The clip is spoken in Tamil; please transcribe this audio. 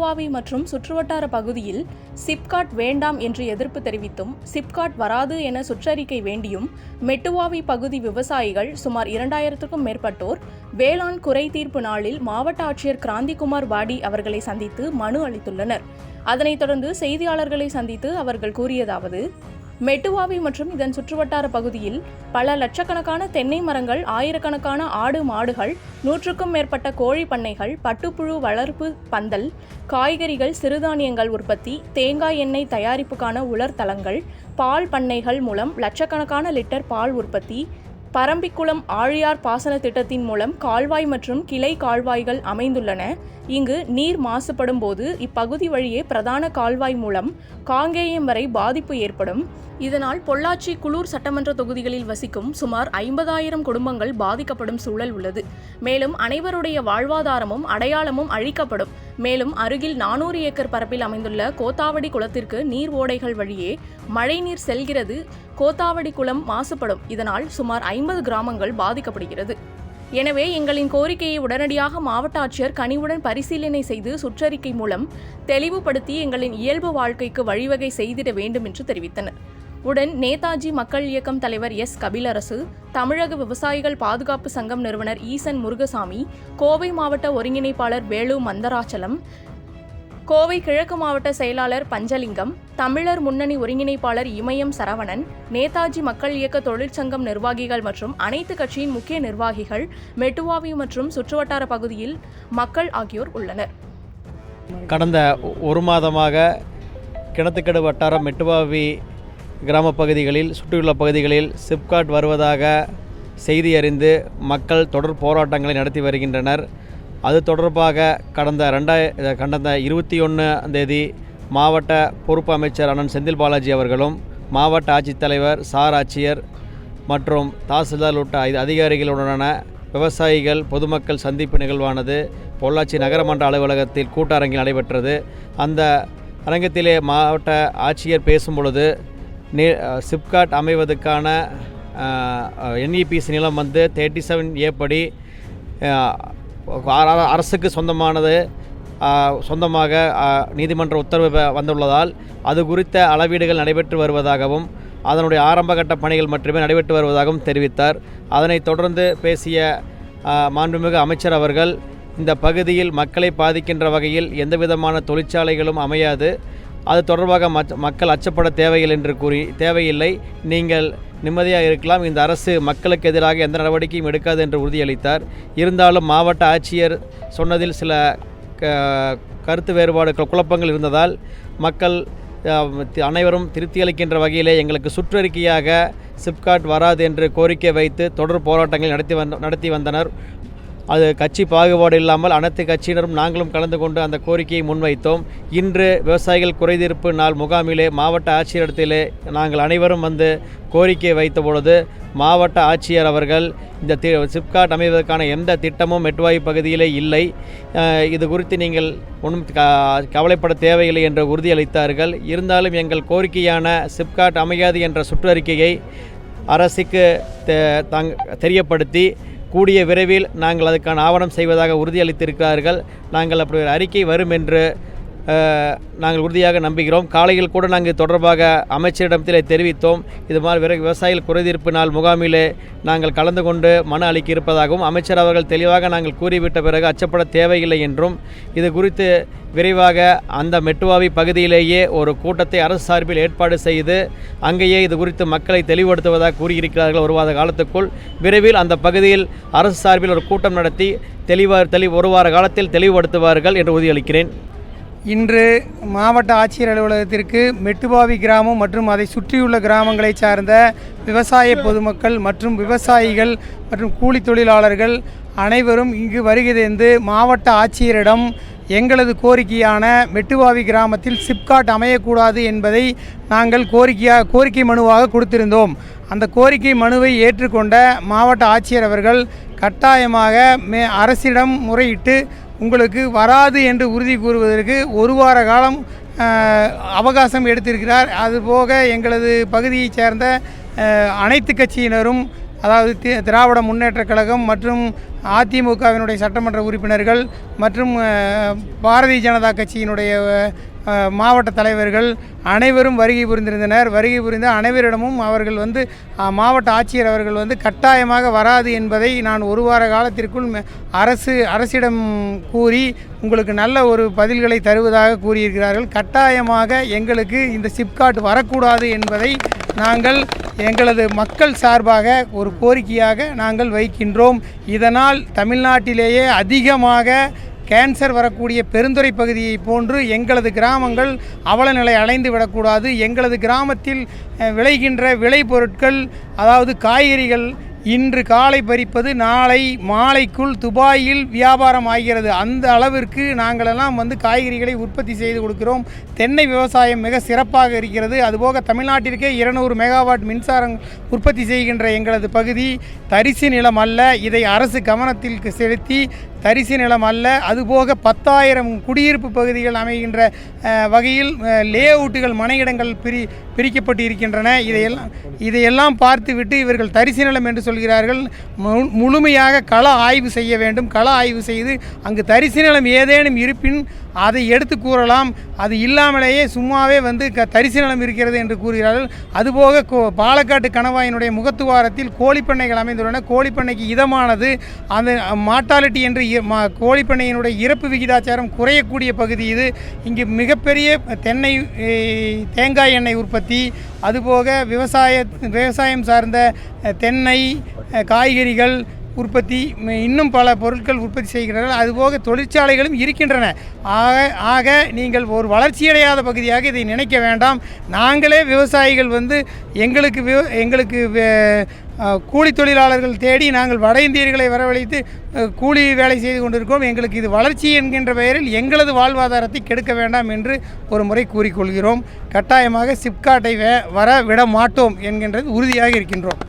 மெட்டுவாவி மற்றும் சுற்றுவட்டார பகுதியில் சிப்காட் வேண்டாம் என்று எதிர்ப்பு தெரிவித்தும் சிப்காட் வராது என சுற்றறிக்கை வேண்டியும் மெட்டுவாவி பகுதி விவசாயிகள் சுமார் இரண்டாயிரத்துக்கும் மேற்பட்டோர் வேளாண் குறை தீர்ப்பு நாளில் மாவட்ட ஆட்சியர் கிராந்திகுமார் வாடி அவர்களை சந்தித்து மனு அளித்துள்ளனர். அதனைத் தொடர்ந்து செய்தியாளர்களை சந்தித்து அவர்கள் கூறியதாவது மெட்டுவாவி மற்றும் இதன் சுற்றுவட்டார பகுதியில் பல லட்சக்கணக்கான தென்னை மரங்கள் ஆயிரக்கணக்கான ஆடு மாடுகள் நூற்றுக்கும் மேற்பட்ட கோழி பண்ணைகள் பட்டுப்புழு வளர்ப்பு பந்தல் காய்கறிகள் சிறுதானியங்கள் உற்பத்தி தேங்காய் எண்ணெய் தயாரிப்புக்கான உலர் தளங்கள் பால் பண்ணைகள் மூலம் லட்சக்கணக்கான லிட்டர் பால் உற்பத்தி பரம்பிக்குளம் ஆழியார் பாசன திட்டத்தின் மூலம் கால்வாய் மற்றும் கிளை கால்வாய்கள் அமைந்துள்ளன. இங்கு நீர் மாசுபடும் போது இப்பகுதி வழியே பிரதான கால்வாய் மூலம் காங்கேயம் வரை பாதிப்பு ஏற்படும். இதனால் பொள்ளாச்சி குளூர் சட்டமன்ற தொகுதிகளில் வசிக்கும் சுமார் ஐம்பதாயிரம் குடும்பங்கள் பாதிக்கப்படும் சூழல் உள்ளது. மேலும் அனைவருடைய வாழ்வாதாரமும் அடையாளமும் அழிக்கப்படும். மேலும் அருகில் நானூறு ஏக்கர் பரப்பில் அமைந்துள்ள கோத்தாவடி குளத்திற்கு நீர் ஓடைகள் வழியே மழைநீர் செல்கிறது. கோத்தாவடி குளம் மாசுபடும். இதனால் சுமார் ஐம்பது கிராமங்கள் பாதிக்கப்படுகிறது. எனவே எங்களின் கோரிக்கையை உடனடியாக மாவட்ட ஆட்சியர் கனிவுடன் பரிசீலனை செய்து சுற்றறிக்கை மூலம் தெளிவுபடுத்தி எங்களின் இயல்பு வாழ்க்கைக்கு வழிவகை செய்திட வேண்டும் என்று தெரிவித்தனர். உடன் நேதாஜி மக்கள் இயக்கம் தலைவர் எஸ். கபிலரசு தமிழக விவசாயிகள் பாதுகாப்பு சங்கம் நிறுவனர் ஈசன் முருகசாமி கோவை மாவட்ட ஒருங்கிணைப்பாளர் வேலு மந்தராச்சலம் கோவை கிழக்கு மாவட்ட செயலாளர் பஞ்சலிங்கம் தமிழர் முன்னணி ஒருங்கிணைப்பாளர் இமயம் சரவணன் நேதாஜி மக்கள் இயக்க தொழிற்சங்கம் நிர்வாகிகள் மற்றும் அனைத்து கட்சியின் முக்கிய நிர்வாகிகள் மெட்டுவாவி மற்றும் சுற்றுவட்டார பகுதியில் மக்கள் ஆகியோர் உள்ளனர். கடந்த ஒரு மாதமாக கிணத்துக்கடு வட்டாரம் மெட்டுவாவி கிராம பகுதிகளில் சுற்றியுள்ள பகுதிகளில் சிப்காட் வருவதாக செய்தி அறிந்து மக்கள் தொடர் போராட்டங்களை நடத்தி வருகின்றனர். அது தொடர்பாக கடந்த ரெண்டாய கடந்த இருபத்தி ஒன்றாம் தேதி மாவட்ட பொறுப்பு அமைச்சர் அண்ணன் செந்தில் பாலாஜி அவர்களும் மாவட்ட ஆட்சித்தலைவர் சார் ஆட்சியர் மற்றும் தாசில்தார் உள்ளிட்ட அதிகாரிகளுடனான விவசாயிகள் பொதுமக்கள் சந்திப்பு நிகழ்வானது பொள்ளாச்சி நகரமன்ற அலுவலகத்தில் கூட்டரங்கில் நடைபெற்றது. அந்த அரங்கத்திலே மாவட்ட ஆட்சியர் பேசும் பொழுது சிப்காட் அமைவதற்கான என்இபிசி நிலம் வந்து தேர்ட்டி செவன் ஏப்படி அரசுக்கு சொந்தமானது சொந்தமாக நீதிமன்ற உத்தரவு வந்துள்ளதால் அது குறித்த அளவீடுகள் நடைபெற்று வருவதாகவும் அதனுடைய ஆரம்பகட்ட பணிகள் மட்டுமே நடைபெற்று வருவதாகவும் தெரிவித்தார். அதனைத் தொடர்ந்து பேசிய மாண்புமிகு அமைச்சர் அவர்கள் இந்த பகுதியில் மக்களை பாதிக்கின்ற வகையில் எந்தவிதமான தொழிற்சாலைகளும் அமையாது. அது தொடர்பாக மச் மக்கள் அச்சப்பட தேவையில்லை என்று கூறி தேவையில்லை நீங்கள் நிம்மதியாக இருக்கலாம். இந்த அரசு மக்களுக்கு எதிராக எந்த நடவடிக்கையும் எடுக்காது என்று உறுதியளித்தார். இருந்தாலும் மாவட்ட ஆட்சியர் சொன்னதில் சில க- கருத்து வேறுபாடுகள் குழப்பங்கள் இருந்ததால் மக்கள் அனைவரும் திருப்தி அளிக்கின்ற வகையிலே எங்களுக்கு சுற்றறிக்கையாக சிப்காட் வராது என்று கோரிக்கை வைத்து தொடர் போராட்டங்கள் நடத்தி வந்த நடத்தி வந்தனர். அது கட்சி பாகுபாடு இல்லாமல் அனைத்து கட்சியினரும் நாங்களும் கலந்து கொண்டு அந்த கோரிக்கையை முன்வைத்தோம். இன்று விவசாயிகள் குறைதீர்ப்பு நாள் முகாமிலே மாவட்ட ஆட்சியரிடத்திலே நாங்கள் அனைவரும் வந்து கோரிக்கை வைத்த பொழுது மாவட்ட ஆட்சியர் அவர்கள் இந்த தி சிப்காட் அமைவதற்கான எந்த திட்டமும் மெட்வாய் பகுதியிலே இல்லை. இது குறித்து நீங்கள் ஒன்றும் கவலைப்பட தேவையில்லை என்று உறுதியளித்தார்கள். இருந்தாலும் எங்கள் கோரிக்கையான சிப்காட் அமையாது என்ற சுற்றறிக்கையை அரசுக்கு தெரியப்படுத்தி கூடிய விரைவில் நாங்கள் அதுக்கான ஆவணம் செய்வதாக உறுதியளித்திருக்கிறார்கள். நாங்கள் அப்படி ஒரு அறிக்கை வரும் என்று நாங்கள் உறுதியாக நம்புகிறோம். காலையில் கூட நாங்கள் தொடர்பாக அமைச்சரிடத்திலே தெரிவித்தோம். இது மாதிரி விரை விவசாயிகள் குறைதீர்ப்பு நாள் முகாமிலே நாங்கள் கலந்து கொண்டு மனு அளிக்க இருப்பதாகவும் அமைச்சர் அவர்கள் தெளிவாக நாங்கள் கூறிவிட்ட பிறகு அச்சப்பட தேவையில்லை என்றும் இது குறித்து விரைவாக அந்த மெட்டுவாவி பகுதியிலேயே ஒரு கூட்டத்தை அரசு சார்பில் ஏற்பாடு செய்து அங்கேயே இது குறித்து மக்களை தெளிவுபடுத்துவதாக கூறியிருக்கிறார்கள் ஒருவாத காலத்துக்குள். விரைவில் அந்த பகுதியில் அரசு சார்பில் ஒரு கூட்டம் நடத்தி தெளிவாக தெளி ஒரு வார காலத்தில் தெளிவுபடுத்துவார்கள் என்று உறுதியளிக்கிறேன். இன்று மாவட்ட ஆட்சியர் அலுவலகத்திற்கு மெட்டுபாவி கிராமம் மற்றும் அதை சுற்றியுள்ள கிராமங்களைச் சார்ந்த விவசாய பொதுமக்கள் மற்றும் விவசாயிகள் மற்றும் கூலி தொழிலாளர்கள் அனைவரும் இங்கு வருகை தந்து மாவட்ட ஆட்சியரிடம் எங்களது கோரிக்கையான மெட்டுவாவி கிராமத்தில் சிப்காட் அமையக்கூடாது என்பதை நாங்கள் கோரிக்கையாக கோரிக்கை மனுவாக கொடுத்திருந்தோம். அந்த கோரிக்கை மனுவை ஏற்றுக்கொண்ட மாவட்ட ஆட்சியர் அவர்கள் கட்டாயமாக மே அரசிடம் முறையிட்டு உங்களுக்கு வராது என்று உறுதி கூறுவதற்கு ஒரு வார காலம் அவகாசம் எடுத்திருக்கிறார். அதுபோக எங்களது பகுதியைச் சேர்ந்த அனைத்து கட்சியினரும் அதாவது தி- திராவிட முன்னேற்றக் கழகம் மற்றும் அதிமுகவினுடைய சட்டமன்ற உறுப்பினர்கள் மற்றும் பாரதிய ஜனதா கட்சியினுடைய மாவட்ட தலைவர்கள் அனைவரும் வருகை புரிந்திருந்தனர். வருகை புரிந்த அனைவரிடமும் அவர்கள் வந்து மாவட்ட ஆட்சியர் அவர்கள் வந்து கட்டாயமாக வராது என்பதை நான் ஒரு வார காலத்திற்குள் அரசு அரசிடம் கூறி உங்களுக்கு நல்ல ஒரு பதில்களை தருவதாக கூறியிருக்கிறார்கள். கட்டாயமாக எங்களுக்கு இந்த சிப்காட் வரக்கூடாது என்பதை நாங்கள் எங்களது மக்கள் சார்பாக ஒரு கோரிக்கையாக நாங்கள் வைக்கின்றோம். இதனால் தமிழ்நாட்டிலேயே அதிகமாக கேன்சர் வரக்கூடிய பெருந்துறை பகுதியை போன்று எங்களது கிராமங்கள் அவல நிலை அடைந்து விடக்கூடாது. எங்களது கிராமத்தில் விளைகின்ற விளைபொருட்கள் அதாவது காய்கறிகள் இன்று காலை பறிப்பது நாளை மாலைக்குள் துபாயில் வியாபாரம் ஆகிறது. அந்த அளவிற்கு நாங்களெல்லாம் வந்து காய்கறிகளை உற்பத்தி செய்து கொடுக்கிறோம். தென்னை விவசாயம் மிக சிறப்பாக இருக்கிறது. அதுபோக தமிழ்நாட்டிற்கே இருநூறு மெகாவாட் மின்சாரம் உற்பத்தி செய்கின்ற எங்களது பகுதி தரிசு நிலம் அல்ல. இதை அரசு கவனத்தில் செலுத்தி தரிசு நிலம் அல்ல. அதுபோக பத்தாயிரம் குடியிருப்பு பகுதிகள் அமைகின்ற வகையில் லே அவுட்டுகள் மனையிடங்கள் பிரி பிரிக்கப்பட்டு இருக்கின்றன இதையெல்லாம் இதையெல்லாம் பார்த்துவிட்டு இவர்கள் தரிசு நிலம் என்று சொல்கிறார்கள். மு- முழுமையாக கள ஆய்வு செய்ய வேண்டும். கள ஆய்வு செய்து அங்கு தரிசு நிலம் ஏதேனும் இருப்பின் அதை எடுத்து கூறலாம். அது இல்லாமலேயே சும்மாவே வந்து க தரிசு நிலம் இருக்கிறது என்று கூறுகிறார்கள். அதுபோக கோ பாலக்காட்டு கணவாயினுடைய முகத்துவாரத்தில் கோழிப்பண்ணைகள் அமைந்துள்ளன. கோழிப்பண்ணைக்கு இதமானது அந்த மாட்டாலிட்டி என்று இ- மா கோழிப்பண்ணையினுடைய இறப்பு விகிதாச்சாரம் குறையக்கூடிய பகுதி இது. இங்கு மிகப்பெரிய தென்னை தேங்காய் எண்ணெய் உற்பத்தி. அதுபோக விவசாய விவசாயம் சார்ந்த தென்னை காய்கறிகள் உற்பத்தி இன்னும் பல பொருட்கள் உற்பத்தி செய்கின்றன அதுபோக தொழிற்சாலைகளும் இருக்கின்றன. ஆக ஆக நீங்கள் ஒரு வளர்ச்சியடையாத பகுதியாக இதை நினைக்க வேண்டாம். நாங்களே விவசாயிகள் வந்து எங்களுக்கு விவ எங்களுக்கு வே- கூலி தொழிலாளர்கள் தேடி நாங்கள் வட இந்தியர்களை வரவழைத்து கூலி வேலை செய்து கொண்டிருக்கோம் எங்களுக்கு இது வளர்ச்சி என்கின்ற பெயரில் எங்களது வாழ்வாதாரத்தை கெடுக்க வேண்டாம் என்று ஒரு முறை கூறிக்கொள்கிறோம். கட்டாயமாக சிப்காட்டை வர விட மாட்டோம் என்கின்றது உறுதியாக இருக்கின்றோம்.